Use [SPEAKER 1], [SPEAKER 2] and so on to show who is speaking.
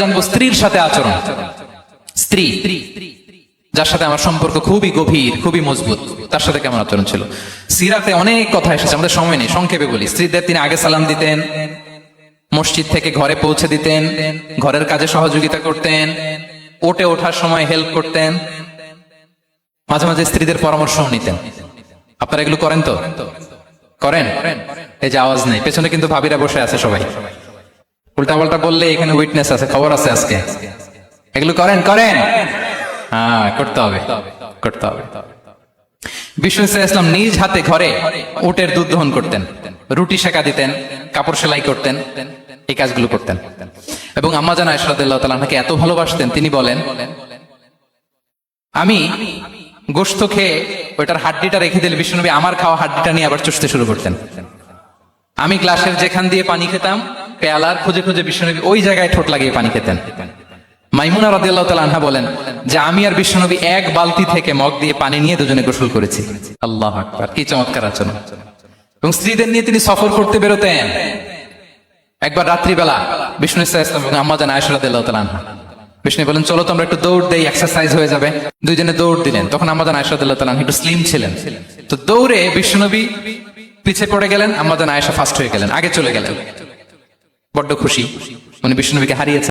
[SPEAKER 1] জানব স্ত্রীর সাথে আচরণ। স্ত্রী। যার সাথে আমার সম্পর্ক খুবই গভীর, খুবই মজবুত, তার সাথে কেমন আচরণ ছিল? সিরাতে অনেক কথা এসেছে, আমাদের সময় নেই, সংক্ষেপে বলি। স্ত্রীদের তিনি আগে সালাম দিতেন, মসজিদ থেকে ঘরে পৌঁছে দিতেন, ঘরের কাজে সহযোগিতা করতেন ওটে ওঠার সময় হেল্প করতেন, মাঝে মাঝে স্ত্রীদের পরামর্শ নিতেন। আপনারা এগুলো করেন তো? করেন? এই যে আওয়াজ নেই, পেছনে কিন্তু ভাবিরা বসে আছে সবাই। উল্টা পাল্টা বললে এখানে উইটনেস আছে, খবর আছে আজকে। এগুলো করেন করেন। হ্যাঁ করতে হবে করতে হবে। ইসলাম নিজ হাতে ঘরে উটের দুধ দহন করতেন, রুটি দিতেন, কাপড় সেলাই করতেন, এই কাজগুলো করতেন। এবং আম্মা জানা ইসরাদুল্লাহ তালাকে এত ভালোবাসতেন, তিনি বলেন, আমি গোস্ত খেয়ে ওইটার হাড্ডিটা রেখে দিলে বিষ্ণুনবী আমার খাওয়া হাড্ডিটা নিয়ে আবার চুষতে শুরু করতেন। আমি গ্লাসের যেখান দিয়ে পানি খেতাম পেয়ালার খুঁজে খুঁজে বিষ্ণুনবী ওই জায়গায় ঠোঁট লাগিয়ে পানি খেতেন। মাইমুনা রাদিয়াল্লাহু তাআলা আনহা বলেন যে আমি আর বিশ্বনবী এক বালতি থেকে মগ দিয়ে পানি নিয়ে দুজনে গোসল করেছি। আল্লাহ আকবার, কি চমৎকার আচরণ। এবং স্ত্রীদের নিয়ে তিনি সফর করতে বেরোতেন। একবার রাত্রিবেলা বিষ্ণু ইসলাম এবং আম্মা জান আয়েশা রাদিয়াল্লাহু তাআলা আনহা। বিষ্ণু বলেন, চলো তো আমরা একটু দৌড় দেই এক্সারসাইজ হয়ে যাবে। দুইজনে দৌড় দিলেন। তখন আম্মা জান আয়েশা রাদিয়াল্লাহু একটু স্লিম ছিলেন। তো দৌড়ে বিষ্ণুনবী পিছে পড়ে গেলেন, আম্মা জান আয়েশা ফার্স্ট হয়ে গেলেন, আগে চলে গেলেন। বড্ড খুশি। উনি বিষ্ণুনবীকে হারিয়েছেন।